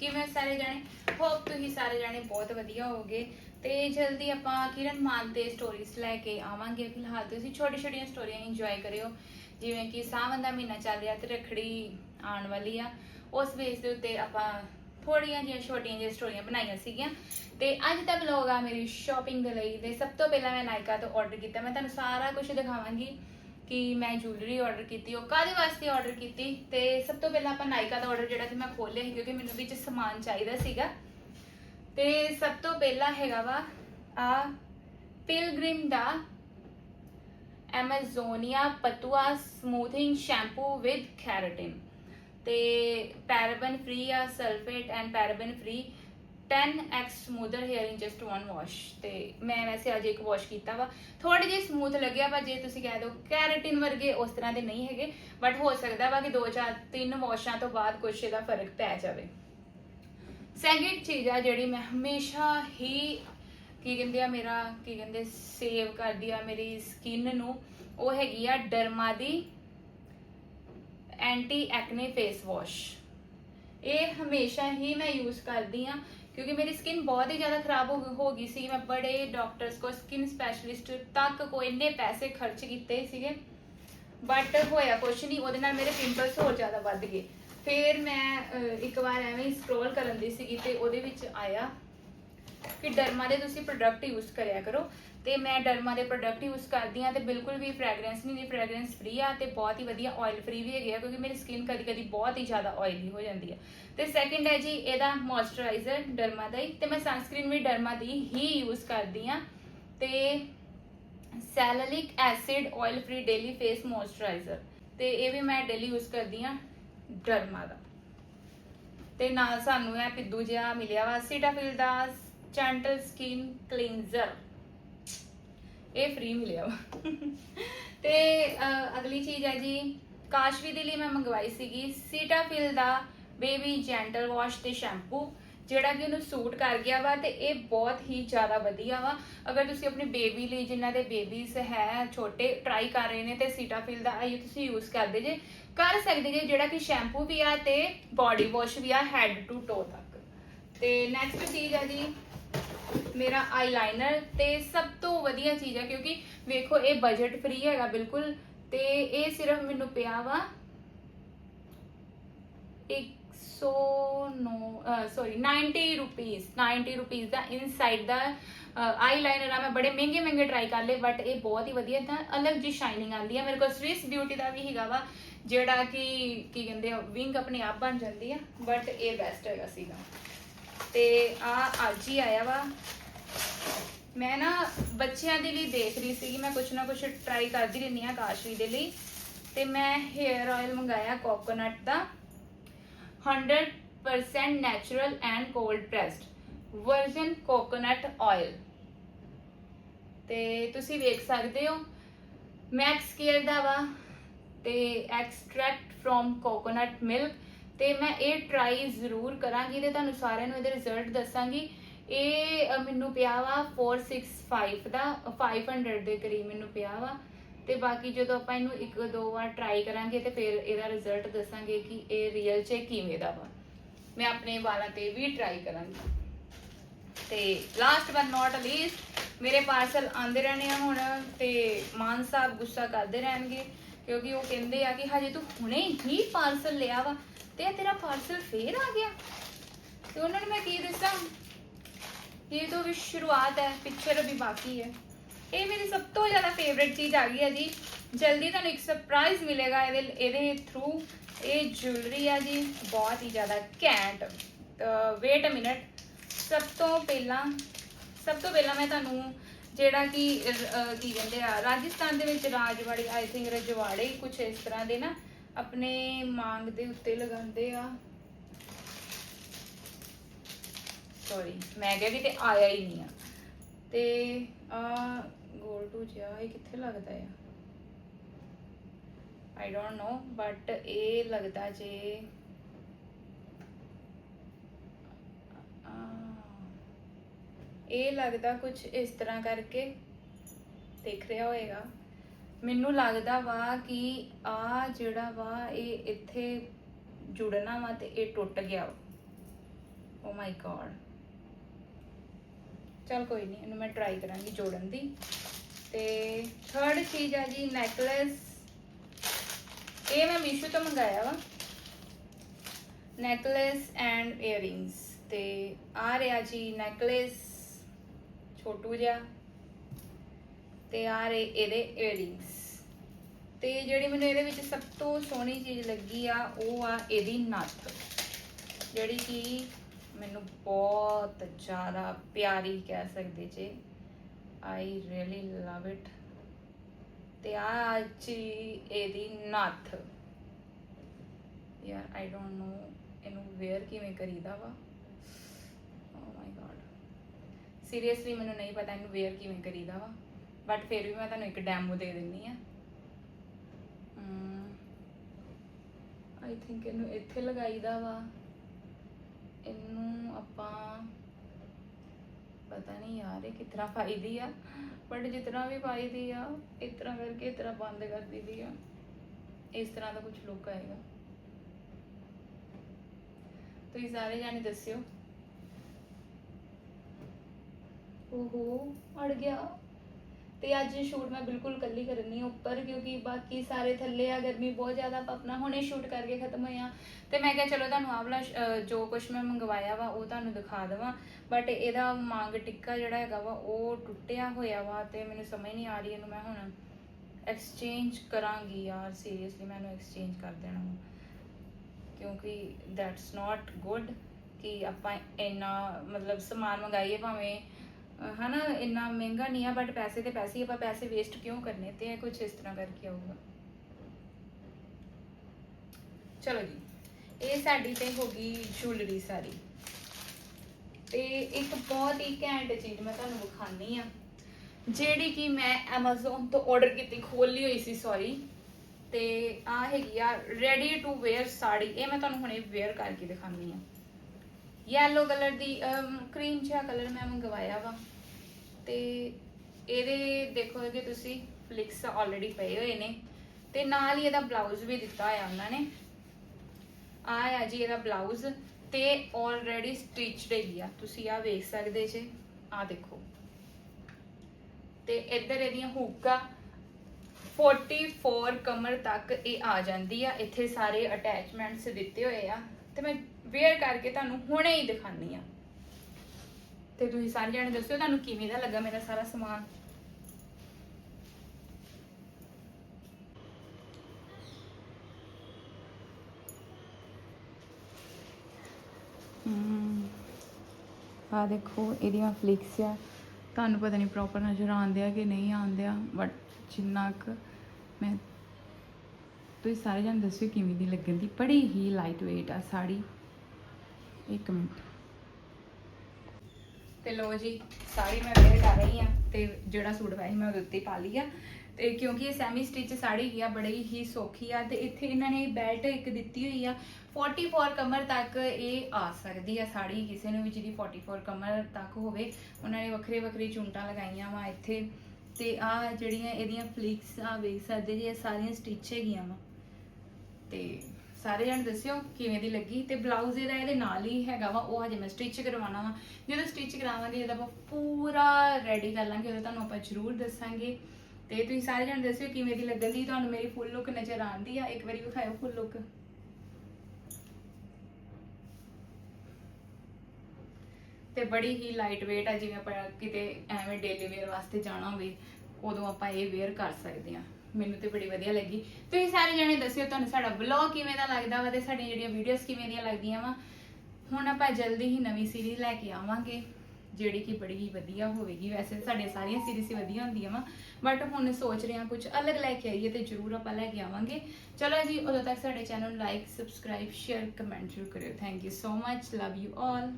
ਕਿਵੇਂ ਸਾਰੇ ਜਾਣੇ ਹੋਪ ਤੁਸੀਂ ਸਾਰੇ ਜਾਣੇ ਬਹੁਤ ਵਧੀਆ ਹੋਵੋਗੇ। ਤੇ ਜਲਦੀ ਆਪਾਂ ਕਿਰਨ ਮਾਨ ਤੇ ਸਟੋਰੀਜ਼ ਲੈ ਕੇ ਆਵਾਂਗੇ। ਫਿਲਹਾਲ ਤੁਸੀਂ ਛੋਟੀ ਛੋਟੀਆਂ ਸਟੋਰੀਆਂ ਇੰਜੋਏ ਕਰਿਓ। ਜਿਵੇਂ ਕਿ ਸਾਵਨ ਦਾ ਮਹੀਨਾ ਚੱਲ ਰਿਹਾ ਤੇ ਰੱਖੜੀ ਆਉਣ ਵਾਲੀ ਆ। ਉਸ ਬੇਸ ਦੇ ਉੱਤੇ ਆਪਾਂ ਥੋੜੀਆਂ ਜਿਹੀਆਂ ਛੋਟੀਆਂ ਜਿਹੀਆਂ ਸਟੋਰੀਆਂ ਬਣਾਈਆਂ ਸੀਗੀਆਂ। ਤੇ ਅੱਜ ਦਾ ਵਲੌਗ ਆ ਮੇਰੀ ਸ਼ਾਪਿੰਗ ਦੇ ਲਈ। ਤੇ ਸਭ ਤੋਂ ਪਹਿਲਾਂ ਮੈਂ ਨਾਇਕਾ ਤੋਂ ਆਰਡਰ ਕੀਤਾ। ਮੈਂ ਤੁਹਾਨੂੰ ਸਾਰਾ ਕੁਝ ਦਿਖਾਵਾਂਗੀ। ਕਿ ਮੈਂ ਜੁਐਲਰੀ ਆਰਡਰ ਕੀਤੀ, ਉਹ ਕਾਦੇ ਵਾਸਤੇ ਆਰਡਰ ਕੀਤੀ ਤੇ ਸਭ ਤੋਂ ਪਹਿਲਾਂ ਆਪਾਂ ਨਾਇਕਾ ਦਾ ਆਰਡਰ ਜਿਹੜਾ ਸੀ ਮੈਂ ਖੋਲਿਆ ਸੀ ਕਿਉਂਕਿ ਮੈਨੂੰ ਵਿੱਚ ਸਮਾਨ ਚਾਹੀਦਾ ਸੀਗਾ। ਤੇ ਸਭ ਤੋਂ ਪਹਿਲਾਂ ਹੈਗਾ ਵਾ ਆ pilgrim the Amazonia pataua smoothing shampoo with keratin ਤੇ ਪੈਰਾਬਨ ਫ੍ਰੀ ਆ sulphate and paraben free 10x smoother hair in just one wash ਤੇ ਮੈਂ ਵੈਸੇ ਅੱਜ ਇੱਕ ਵਾਸ਼ ਕੀਤਾ ਵਾ। ਥੋੜੇ ਜਿਹੇ ਸਮੂਥ ਲੱਗਿਆ ਵਾ, ਜੇ ਤੁਸੀਂ ਕਹਿ ਦਿਓ ਕੈਰਾਟਿਨ ਵਰਗੇ ਉਸ ਤਰ੍ਹਾਂ ਦੇ ਨਹੀਂ ਹੈਗੇ ਬਟ ਹੋ ਸਕਦਾ ਵਾ ਕਿ ਦੋ ਚਾਰ, ਤਿੰਨ ਵਾਸ਼ਾਂ ਤੋਂ ਬਾਅਦ ਕੁਛ ਇਹਦਾ ਫ਼ਰਕ ਪੈ ਜਾਵੇ। ਸੈਕਿੰਡ ਚੀਜ਼ ਆ ਜਿਹੜੀ ਮੈਂ ਹਮੇਸ਼ਾ ਹੀ, ਕੀ ਕਹਿੰਦੇ ਆ ਮੇਰਾ, ਕੀ ਕਹਿੰਦੇ ਸੇਵ ਕਰਦੀ ਆ ਮੇਰੀ ਸਕਿਨ ਨੂੰ, ਉਹ ਹੈਗੀ ਆ ਡਰਮਾ ਦੀ ਐਂਟੀ ਐਕਨੇ ਫੇਸ ਵਾਸ਼ ਇਹ ਹਮੇਸ਼ਾ ਹੀ ਮੈਂ ਯੂਜ਼ ਕਰਦੀ ਆ। ਕਿਉਂਕਿ ਮੇਰੀ ਸਕਿਨ ਬਹੁਤ ਹੀ ਜ਼ਿਆਦਾ ਖਰਾਬ ਹੋ ਗਈ- ਹੋ ਗਈ ਸੀ। ਮੈਂ ਬੜੇ ਡਾਕਟਰਸ ਕੋ ਸਕਿਨ ਸਪੈਸ਼ਲਿਸਟ ਤੱਕ ਕੋ ਇੰਨੇ ਪੈਸੇ ਖਰਚ ਕੀਤੇ ਸੀਗੇ। ਬਟ ਹੋਇਆ ਕੁਛ ਨਹੀਂ ਉਹਦੇ ਨਾਲ ਮੇਰੇ ਪਿੰਪਲਸ ਹੋਰ ਜ਼ਿਆਦਾ ਵੱਧ ਗਏ। ਫਿਰ ਮੈਂ ਇੱਕ ਵਾਰ ਐਵੇਂ ਹੀ ਸਕਰੋਲ ਕਰਨ ਦੀ ਸੀਗੀ ਤੇ ਉਹਦੇ ਵਿੱਚ ਆਇਆ ਕਿ ਡਰਮਾ ਦੇ ਤੁਸੀਂ ਪ੍ਰੋਡਕਟ ਯੂਜ਼ ਕਰਿਆ ਕਰੋ। ਤੇ ਮੈਂ ਡਰਮਾ ਦੇ ਪ੍ਰੋਡਕਟ ਯੂਜ਼ ਕਰਦੀ ਆ ਤੇ ਬਿਲਕੁਲ ਵੀ ਫ੍ਰੈਗਰੈਂਸ ਨਹੀਂ ਦੀ ਫ੍ਰੈਗਰੈਂਸ ਫ੍ਰੀ ਆ ਤੇ ਬਹੁਤ ਹੀ ਵਧੀਆ ਆਇਲ ਫ੍ਰੀ ਵੀ ਹੈਗੇ ਆ ਕਿਉਂਕਿ ਮੇਰੀ ਸਕਿਨ ਕਦੀ ਕਦੀ ਬਹੁਤ ਹੀ ਜ਼ਿਆਦਾ ਆਇਲੀ ਹੋ ਜਾਂਦੀ ਆ। ਤੇ ਸੈਕਿੰਡ ਹੈ ਜੀ ਇਹਦਾ ਮੋਇਸਚਰਾਈਜ਼ਰ ਡਰਮਾ ਦਾ ਹੀ ਤੇ ਮੈਂ ਸਨਸਕ੍ਰੀਨ ਵੀ ਡਰਮਾ ਦੀ ਹੀ ਯੂਜ਼ ਕਰਦੀ ਆ ਤੇ salicylic acid oil free daily face moisturiser ਤੇ ਇਹ ਵੀ ਮੈਂ ਡੇਲੀ ਯੂਜ਼ ਕਰਦੀ ਆ ਡਰਮਾ ਦਾ। ਤੇ ਨਾਲ ਸਾਨੂੰ ਇਹ ਪਿੱਦੂ ਜਿਹਾ ਮਿਲਿਆ ਵਾ ਸੀਟਾਫਿਲ ਦਾ ਜੈਂਟਲ ਸਕਿਨ ਕਲੀਨਜ਼ਰ ਇਹ ਫ੍ਰੀ ਮਿਲਿਆ ਵਾ। ਤੇ ਅਹ, ਅਗਲੀ ਚੀਜ਼ ਹੈ ਜੀ ਕਾਸ਼ਵੀ ਦੇ ਲਈ ਮੈਂ ਮੰਗਵਾਈ ਸੀਗੀ ਸੀਟਾਫਿਲ ਦਾ ਬੇਬੀ ਜੈਂਟਲ ਵਾਸ਼ ਤੇ ਸ਼ੈਂਪੂ ਜਿਹੜਾ ਕਿ ਉਹਨੂੰ ਸੂਟ ਕਰ ਗਿਆ ਵਾ ਤੇ ਇਹ ਬਹੁਤ ਹੀ ਜ਼ਿਆਦਾ ਵਧੀਆ ਵਾ। ਅਗਰ ਤੁਸੀਂ ਆਪਣੀ ਬੇਬੀ ਲਈ ਜਿਨ੍ਹਾਂ ਦੇ ਬੇਬੀਜ਼ ਹੈ ਛੋਟੇ ਟਰਾਈ ਕਰ ਰਹੇ ਨੇ ਤੇ ਸੀਟਾਫਿਲ ਦਾ ਆਈ ਤੁਸੀਂ ਯੂਜ਼ ਕਰਦੇ ਜੇ ਕਰ ਸਕਦੇ ਜੇ ਜਿਹੜਾ ਕਿ ਸ਼ੈਂਪੂ ਵੀ ਆ ਤੇ ਬਾਡੀ ਵਾਸ਼ ਵੀ ਆ ਹੈਡ ਟੂ ਟੋ ਤੱਕ। ਤੇ ਨੈਕਸਟ ਚੀਜ਼ ਆ ਜੀ ਮੇਰਾ ਆਈਲਾਈਨਰ ਤੇ ਸਭ ਤੋਂ ਵਧੀਆ ਚੀਜ਼ ਹੈ ਕਿਉਂਕਿ ਵੇਖੋ, ਇਹ ਬਜਟ ਫ੍ਰੀ ਹੈਗਾ ਬਿਲਕੁਲ ਤੇ ਇਹ ਸਿਰਫ ਮੈਨੂੰ ਪਿਆ ਵਾ 109 ਸੌਰੀ 90 ਰੁਪੀਸ 90 ਰੁਪੀਸ ਦਾ ਇਨਸਾਈਡ ਦਾ ਆਈਲਾਈਨਰ ਆ। ਮੈਂ ਬੜੇ ਮਹਿੰਗੇ ਮਹਿੰਗੇ ਟਰਾਈ ਕਰ ਲਏ ਬਟ ਇਹ ਬਹੁਤ ਹੀ ਵਧੀਆ ਤਾਂ ਅਲੱਗ ਜੀ ਸ਼ਾਈਨਿੰਗ ਆਉਂਦੀ ਹੈ ਮੇਰੇ ਕੋਲ ਸਵਿਸ ਬਿਊਟੀ ਦਾ ਵੀ ਹੈਗਾ ਵਾ, ਜਿਹੜਾ ਕਿ, ਕੀ ਕਹਿੰਦੇ ਆ ਵਿੰਗ ਆਪਣੇ ਆਪ ਬਣ ਜਾਂਦੀ ਆ ਬਟ ਇਹ ਬੈਸਟ ਹੈਗਾ ਸੀਗਾ। ਤੇ ਆ ਅੱਜ ਹੀ ਆਇਆ ਵਾ। ਮੈਂ ਨਾ ਬੱਚਿਆਂ ਦੇ ਲਈ ਦੇਖ ਰਹੀ ਸੀਗੀ, ਮੈਂ ਕੁਛ ਨਾ ਕੁਛ ਟਰਾਈ ਕਰਦੀ ਰਹਿੰਦੀ ਆ ਕਾਸ਼ਵੀ ਦੇ ਲਈ। ਤੇ ਮੈਂ ਹੇਅਰ ਆਇਲ ਮੰਗਾਇਆ ਕੋਕੋਨਟ ਦਾ। 100% natural and cold pressed virgin coconut oil ਤੇ ਤੁਸੀਂ ਵੇਖ ਸਕਦੇ ਹੋ ਮੈਕਸ ਕੇਅਰ ਦਾ ਵਾ। ਤੇ ਐਕਸਟ੍ਰੈਕਟ ਫਰੋਮ ਕੋਕੋਨਟ ਮਿਲਕ ਤੇ ਮੈਂ ਇਹ ਟਰਾਈ ਜ਼ਰੂਰ ਕਰਾਂਗੀ ਤੇ ਤੁਹਾਨੂੰ ਸਾਰਿਆਂ ਨੂੰ ਇਹਦੇ ਰਿਜ਼ਲਟ ਦੱਸਾਂਗੀ। ਇਹ ਮੈਨੂੰ ਪਿਆ ਵਾ 465 ਦਾ 500 ਦੇ ਕਰੀਬ ਮੈਨੂੰ ਪਿਆ ਵਾ। ਤੇ ਬਾਕੀ ਜਦੋਂ ਆਪਾਂ ਇਹਨੂੰ ਇੱਕ ਦੋ ਵਾਰ ਟਰਾਈ ਕਰਾਂਗੇ ਤੇ ਫਿਰ ਇਹਦਾ ਰਿਜ਼ਲਟ ਦੱਸਾਂਗੇ ਕਿ ਇਹ ਰੀਅਲ ਚ ਕਿਵੇਂ ਦਾ ਵਾ। ਮੈਂ ਆਪਣੇ ਵਾਲਾਂ ਤੇ ਵੀ ਟਰਾਈ ਕਰਾਂਗੀ। ਤੇ ਲਾਸਟ ਬਟ ਨਾਟ ਲੀਸਟ ਮੇਰੇ ਪਾਰਸਲ ਆਂਦੇ ਰਹਿਣੇ ਆ ਹੁਣ ਤੇ ਮਾਨ ਸਾਹਿਬ ਗੁੱਸਾ ਕਰਦੇ ਰਹਿਣਗੇ। ਕਿਉਂਕਿ ਉਹ ਕਹਿੰਦੇ ਆ ਕਿ ਹਜੇ ਤੂੰ ਹੁਣੇ ਹੀ ਪਾਰਸਲ ਲਿਆ ਵਾ ਤੇ ਇਹ ਤੇਰਾ ਪਾਰਸਲ ਫੇਰ ਆ ਗਿਆ। ਤੇ ਉਹਨਾਂ ਨੂੰ ਮੈਂ ਕੀ ਦੱਸਾਂ? ਇਹ ਤਾਂ ਵੀ ਸ਼ੁਰੂਆਤ ਹੈ ਪਿਕਚਰ ਅਭੀ ਬਾਕੀ ਹੈ। ਇਹ ਮੇਰੀ ਸਭ ਤੋਂ ਜ਼ਿਆਦਾ ਫੇਵਰਿਟ ਚੀਜ਼ ਆ ਗਈ ਹੈ ਜੀ। ਜਲਦੀ ਤੁਹਾਨੂੰ ਇੱਕ ਸਰਪ੍ਰਾਈਜ਼ ਮਿਲੇਗਾ ਇਹਦੇ ਇਹਦੇ ਥਰੂ ਇਹ ਜੁਐਲਰੀ ਆ ਜੀ, ਬਹੁਤ ਹੀ ਜ਼ਿਆਦਾ ਘੈਂਟ ਵੇਟ ਅ ਮਿੰਟ ਸਭ ਤੋਂ ਪਹਿਲਾਂ, ਸਭ ਤੋਂ ਪਹਿਲਾਂ ਮੈਂ ਤੁਹਾਨੂੰ ਜਿਹੜਾ ਕਿ, ਅਹ ਕੀ ਕਹਿੰਦੇ ਆ, ਰਾਜਸਥਾਨ ਦੇ ਵਿੱਚ ਰਾਜਵਾੜੀ ਆਈ ਥਿੰਕ ਰਜਵਾੜੇ ਕੁਝ ਇਸ ਤਰ੍ਹਾਂ ਦੇ ਨਾ ਆਪਣੇ ਮਾਂਗ ਦੇ ਉੱਤੇ ਲਗਾਉਂਦੇ ਆ। ਸੌਰੀ ਮੈਂ ਕਿਹਾ ਕਿਤੇ ਆਇਆ ਹੀ ਨਹੀਂ ਆ। ਤੇ, ਆ ਗੋਲਡੂ ਜਿਹਾ ਇਹ ਕਿੱਥੇ ਲੱਗਦਾ ਆ? ਆਈ ਡੋਨਟ ਨੋ ਬਟ ਇਹ ਲੱਗਦਾ ਜੇ ਇਹ ਲੱਗਦਾ ਕੁਝ ਇਸ ਤਰ੍ਹਾਂ ਕਰਕੇ ਦੇਖ ਰਿਹਾ ਹੋਏਗਾ। ਮੈਨੂੰ ਲੱਗਦਾ ਵਾ ਕਿ ਆ ਜਿਹੜਾ ਵਾ, ਇਹ ਇੱਥੇ ਜੁੜਨਾ ਵਾ ਤੇ ਇਹ ਟੁੱਟ ਗਿਆ ਵਾ। ਓ ਮਾਈ ਗॉड ਚਲ ਕੋਈ ਨਹੀਂ ਇਹਨੂੰ ਮੈਂ ਟਰਾਈ ਕਰਾਂਗੀ ਜੋੜਨ ਦੀ। ਤੇ ਥਰਡ ਚੀਜ਼ ਆ ਜੀ ਨੈਕਲੇਸ ਇਹ ਮੈਂ ਮੀਸ਼ੋ ਤੋਂ ਮੰਗਾਇਆ ਵਾ। ਨੈਕਲੇਸ ਐਂਡ ਇਅਰਿੰਗਸ ਤੇ ਆ ਰਿਹਾ ਜੀ ਨੈਕਲੇਸ ਛੋਟੂ ਜਿਹਾ ਤੇ ਆ ਰੇ ਇਹਦੇ 이어ਰਿੰਗਸ ਤੇ ਜਿਹੜੀ ਮੈਨੂੰ ਇਹਦੇ ਵਿੱਚ ਸਭ ਤੋਂ ਸੋਹਣੀ ਚੀਜ਼ ਲੱਗੀ ਆ, ਉਹ ਆ ਇਹਦੀ ਨੱਥ। ਜਿਹੜੀ ਕਿ ਮੈਨੂੰ ਬਹੁਤ ਜ਼ਿਆਦਾ ਪਿਆਰੀ ਕਹਿ ਸਕਦੇ ਜੇ। ਆਈ ਰੀਅਲੀ ਲਵ ਇਟ ਤੇ ਆ ਜੀ ਇਹਦੀ ਨੱਥ। ਯਾਰ ਆਈ ਡੋਨਟ ਨੋ ਇਹਨੂੰ ਵੇਅਰ ਕਿਵੇਂ ਕਰੀਦਾ ਵਾ। ਸੀਰੀਅਸਲੀ ਮੈਨੂੰ ਨਹੀਂ ਪਤਾ ਇਹਨੂੰ ਵੇਅਰ ਕਿਵੇਂ ਕਰੀਦਾ ਵਾ। ਬਟ ਫਿਰ ਵੀ ਮੈਂ ਤੁਹਾਨੂੰ ਇੱਕ ਡੈਮੋ ਦੇ ਦਿੰਨੀ ਆ। ਆਈ ਥਿੰਕ ਇਹਨੂੰ ਇੱਥੇ ਲਗਾਈਦਾ ਵਾ। ਇਹਨੂੰ ਆਪਾਂ, ਪਤਾ ਨਹੀਂ ਯਾਰ ਇਹ ਕਿਤਨਾ ਪਾਈਦੀ ਆ। ਬਟ ਜਿਤਨਾ ਵੀ ਪਾਈਦੀ ਆ, ਇਸ ਤਰ੍ਹਾਂ ਕਰਕੇ ਇਸ ਤਰ੍ਹਾਂ ਬੰਦ ਕਰ ਦਿੱਦੀ ਆ। ਇਸ ਤਰ੍ਹਾਂ ਦਾ ਕੁਝ ਲੁੱਕ ਆਏਗਾ। ਤੁਸੀਂ ਸਾਰੇ ਜਾਣੇ ਦੱਸਿਓ। ਓਹੋ, ਅੜ ਗਿਆ। ਤੇ ਅੱਜ ਸ਼ੂਟ ਮੈਂ ਬਿਲਕੁਲ ਕੱਲੀ ਕਰਨੀ ਆ ਉੱਪਰ, ਕਿਉਂਕਿ ਬਾਕੀ ਸਾਰੇ ਥੱਲੇ ਆ, ਗਰਮੀ ਬਹੁਤ ਜ਼ਿਆਦਾ, ਆਪਾਂ ਆਪਣਾ ਹੁਣੇ ਸ਼ੂਟ ਕਰਕੇ ਖਤਮ ਹੋਇਆ ਤੇ ਮੈਂ ਕਿਹਾ, ਚਲੋ ਤੁਹਾਨੂੰ ਆਹ ਜੋ ਕੁਝ ਮੈਂ ਮੰਗਵਾਇਆ ਵਾ, ਉਹ ਤੁਹਾਨੂੰ ਦਿਖਾ ਦਵਾਂ। ਬਟ ਇਹਦਾ ਮੰਗ ਟਿੱਕਾ ਜਿਹੜਾ ਹੈਗਾ ਵਾ, ਉਹ ਟੁੱਟਿਆ ਹੋਇਆ ਵਾ ਤੇ ਮੈਨੂੰ ਸਮਝ ਨਹੀਂ ਆ ਰਹੀ ਇਹਨੂੰ ਮੈਂ ਹੁਣ ਐਕਸਚੇਂਜ ਕਰਾਂਗੀ ਯਾਰ ਸੀਰੀਅਸਲੀ ਮੈਂ ਇਹਨੂੰ ਐਕਸਚੇਂਜ ਕਰ ਦੇਣਾ ਵਾ। ਕਿਉਂਕਿ ਦੈਟਸ ਨਾਟ ਗੁੱਡ ਕਿ ਆਪਾਂ ਇੰਨਾ ਮਤਲਬ ਸਮਾਨ ਮੰਗਾਈਏ ਭਾਵੇਂ ਅਹ ਹਨਾ, ਇੰਨਾ ਮਹਿੰਗਾ ਨਹੀਂ ਆ ਬਟ ਪੈਸੇ ਤੇ ਪੈਸੇ ਹੀ ਆਪਾਂ ਪੈਸੇ ਵੇਸਟ ਕਿਉਂ ਕਰਨੇ? ਤੇ ਇਹ ਕੁਝ ਇਸ ਤਰ੍ਹਾਂ ਕਰਕੇ ਆਊਗਾ। ਚਲੋ ਜੀ, ਇਹ ਸਾਡੀ ਤੇ ਹੋ ਗਈ ਜੁਐਲਰੀ ਸਾਰੀ। ਤੇ ਇੱਕ ਬਹੁਤ ਹੀ ਘੈਂਟ ਚੀਜ਼ ਮੈਂ ਤੁਹਾਨੂੰ ਵਿਖਾਣੀ ਆ, ਜਿਹੜੀ ਕਿ ਮੈਂ Amazon ਤੋਂ ਆਰਡਰ ਕੀਤੀ ਖੋਲੀ ਹੋਈ ਸੀ ਸੌਰੀ ਤੇ ਆ ਹੈਗੀ ਆ ਰੈਡੀ ਟੂ ਵੇਅਰ ਸਾੜੀ, ਇਹ ਮੈਂ ਤੁਹਾਨੂੰ ਹੁਣੇ ਵੇਅਰ ਕਰਕੇ ਦਿਖਾਣੀ ਆ। ਯੈਲੋ ਕਲਰ ਦੀ ਕਰੀਮ ਜਿਹਾ ਕਲਰ ਮੈਂ ਮੰਗਵਾਇਆ ਵਾ। ਤੇ ਇਹਦੇ ਦੇਖੋਗੇ ਤੁਸੀਂ ਫਲਿਕਸ ਆਲਰੇਡੀ ਪਏ ਹੋਏ ਨੇ, ਤੇ ਨਾਲ ਹੀ ਇਹਦਾ ਬਲਾਊਜ਼ ਵੀ ਦਿੱਤਾ ਹੋਇਆ ਉਹਨਾਂ ਨੇ। ਆ ਆ ਜੀ ਇਹਦਾ ਬਲਾਊਜ਼ ਤੇ ਆਲਰੇਡੀ ਸਟਿਚਡ ਹੈਗੀ ਆ। ਤੁਸੀਂ ਆ ਵੇਖ ਸਕਦੇ ਜੇ ਆ ਦੇਖੋ। ਤੇ ਇੱਧਰ ਇਹਦੀਆਂ ਹੁੱਕਾਂ 44 ਕਮਰ ਤੱਕ ਇਹ ਆ ਜਾਂਦੀ ਆ। ਇੱਥੇ ਸਾਰੇ ਅਟੈਚਮੈਂਟਸ ਦਿੱਤੇ ਹੋਏ ਆ। ਤੇ ਮੈਂ ਵੇਅਰ ਕਰਕੇ ਤੁਹਾਨੂੰ ਹੁਣੇ ਹੀ ਦਿਖਾਣੀ ਆ ਤੇ ਤੁਸੀਂ ਸਾਰੇ ਜਣੇ ਦੱਸਿਓ ਤੁਹਾਨੂੰ ਕਿਵੇਂ ਦਾ ਲੱਗਾ ਮੇਰਾ ਸਾਰਾ ਸਮਾਨ। ਆ ਦੇਖੋ, ਇਹਦੀਆਂ ਫਲਿਕਸ ਆ। ਤੁਹਾਨੂੰ ਪਤਾ ਨਹੀਂ ਪ੍ਰੋਪਰ ਨਜ਼ਰ ਆਉਂਦੇ ਆ ਕਿ ਨਹੀਂ ਆਉਂਦੇ ਆ ਬਟ ਜਿੰਨਾ ਕੁ ਮੈਂ ਤੁਸੀਂ ਸਾਰੇ ਜਣ ਦੱਸਿਓ ਕਿਵੇਂ ਦੀ ਲੱਗਣ ਦੀ। ਬੜੀ ਹੀ ਲਾਈਟ weight ਆ ਸਾੜੀ। ਇੱਕ ਮਿੰਟ। ਤੇ ਲੋ ਜੀ ਸਾੜੀ ਮੈਂ ਵੇਅਰ ਕਰ ਰਹੀ ਆ ਤੇ ਜਿਹੜਾ ਸੂਟ ਪਾਇਆ ਮੈਂ ਉਹਦੇ ਉੱਤੇ ਪਾ ਲਈ ਆ। ਤੇ ਕਿਉਂਕਿ ਇਹ ਸੈਮੀ ਸਟਿਚ ਸਾੜੀ ਹੀ ਆ, ਬੜੀ ਹੀ ਸੌਖੀ ਆ ਤੇ ਇੱਥੇ ਇਹਨਾਂ ਨੇ ਬੈਲਟ ਇੱਕ ਦਿੱਤੀ ਹੋਈ ਆ। 44 ਕਮਰ ਤੱਕ ਇਹ ਆ ਸਕਦੀ ਆ ਸਾੜੀ, ਕਿਸੇ ਨੂੰ ਵੀ ਜਿਹਦੀ 44 ਕਮਰ ਤੱਕ ਹੋਵੇ। ਉਹਨਾਂ ਨੇ ਵੱਖਰੇ ਵੱਖਰੇ ਚੁੰਟਾਂ ਲਗਾਈਆਂ ਵਾ ਇੱਥੇ। ਤੇ ਆ ਜਿਹੜੀਆਂ ਇਹਦੀਆਂ ਫਲਿਕਸ ਆ, ਵੇਖ ਸਕਦੇ ਜੀ ਇਹ ਸਾਰੀਆਂ ਸਟਿਚ ਹੈਗੀਆਂ ਵਾ। ਤੇ ਸਾਰੇ ਜਣ ਦੱਸਿਓ ਕਿਵੇਂ ਦੀ ਲੱਗੀ ਤੇ ਬਲਾਊਜ਼ ਇਹਦਾ ਇਹਦੇ ਨਾਲ ਹੀ ਹੈਗਾ ਵਾ, ਉਹ ਹਜੇ ਮੈਂ ਸਟਿਚ ਕਰਵਾਉਣਾ ਵਾ। ਜਦੋਂ ਸਟਿਚ ਕਰਾਵਾਂਗੇ ਇਹਦਾ ਆਪਾਂ ਪੂਰਾ ਰੈਡੀ ਕਰ ਲਾਂਗੇ, ਉਦੋਂ ਤੁਹਾਨੂੰ ਆਪਾਂ ਜ਼ਰੂਰ ਦੱਸਾਂਗੇ। ਤੇ ਤੁਸੀਂ ਸਾਰੇ ਜਣ ਦੱਸਿਓ ਕਿਵੇਂ ਦੀ ਲੱਗਣ ਦੀ, ਤੁਹਾਨੂੰ ਮੇਰੀ ਫੁੱਲ ਲੁੱਕ ਨਜ਼ਰ ਆਉਂਦੀ ਆ। ਇੱਕ ਵਾਰੀ ਵਿਖਾਇਓ ਫੁੱਲ ਲੁੱਕ ਤੇ ਬੜੀ ਹੀ ਲਾਈਟ weight ਆ, ਜਿਵੇਂ ਆਪਾਂ ਕਿਤੇ ਐਵੇਂ ਡੇਲੀ ਵੇਅਰ ਵਾਸਤੇ ਜਾਣਾ ਹੋਵੇ, ਉਦੋਂ ਆਪਾਂ ਇਹ ਵੇਅਰ ਕਰ ਸਕਦੇ ਆ। ਮੈਨੂੰ ਤੇ ਬੜੀ ਵਧੀਆ ਲੱਗੀ। ਤੁਸੀਂ ਸਾਰੇ ਜਣੇ ਦੱਸਿਓ ਤੁਹਾਨੂੰ ਸਾਡਾ ਵਲੌਗ ਕਿਵੇਂ ਦਾ ਲੱਗਦਾ ਵਾ ਤੇ ਸਾਡੀਆਂ ਜਿਹੜੀਆਂ ਵੀਡੀਓਜ਼ ਕਿਵੇਂ ਦੀਆਂ ਲੱਗਦੀਆਂ ਵਾ। ਹੁਣ ਆਪਾਂ ਜਲਦੀ ਹੀ ਨਵੀਂ ਸੀਰੀਜ਼ ਲੈ ਕੇ ਆਵਾਂਗੇ, ਜਿਹੜੀ ਕਿ ਬੜੀ ਹੀ ਵਧੀਆ ਹੋਵੇਗੀ। ਵੈਸੇ ਤਾਂ ਸਾਡੀਆਂ ਸਾਰੀਆਂ ਸੀਰੀਜ਼ ਵਧੀਆ ਹੁੰਦੀਆਂ ਵਾ ਬਟ ਹੁਣ ਸੋਚ ਰਹੇ ਹਾਂ ਕੁਝ ਅਲੱਗ ਲੈ ਕੇ ਆਈਏ ਤੇ ਜ਼ਰੂਰ ਆਪਾਂ ਲੈ ਕੇ ਆਵਾਂਗੇ। ਚਲੋ ਜੀ, ਉਦੋਂ ਤੱਕ ਸਾਡੇ ਚੈਨਲ ਨੂੰ ਲਾਈਕ ਸਬਸਕ੍ਰਾਈਬ ਸ਼ੇਅਰ ਕਮੈਂਟ ਜ਼ਰੂਰ ਕਰਿਓ। Thank you so much love you all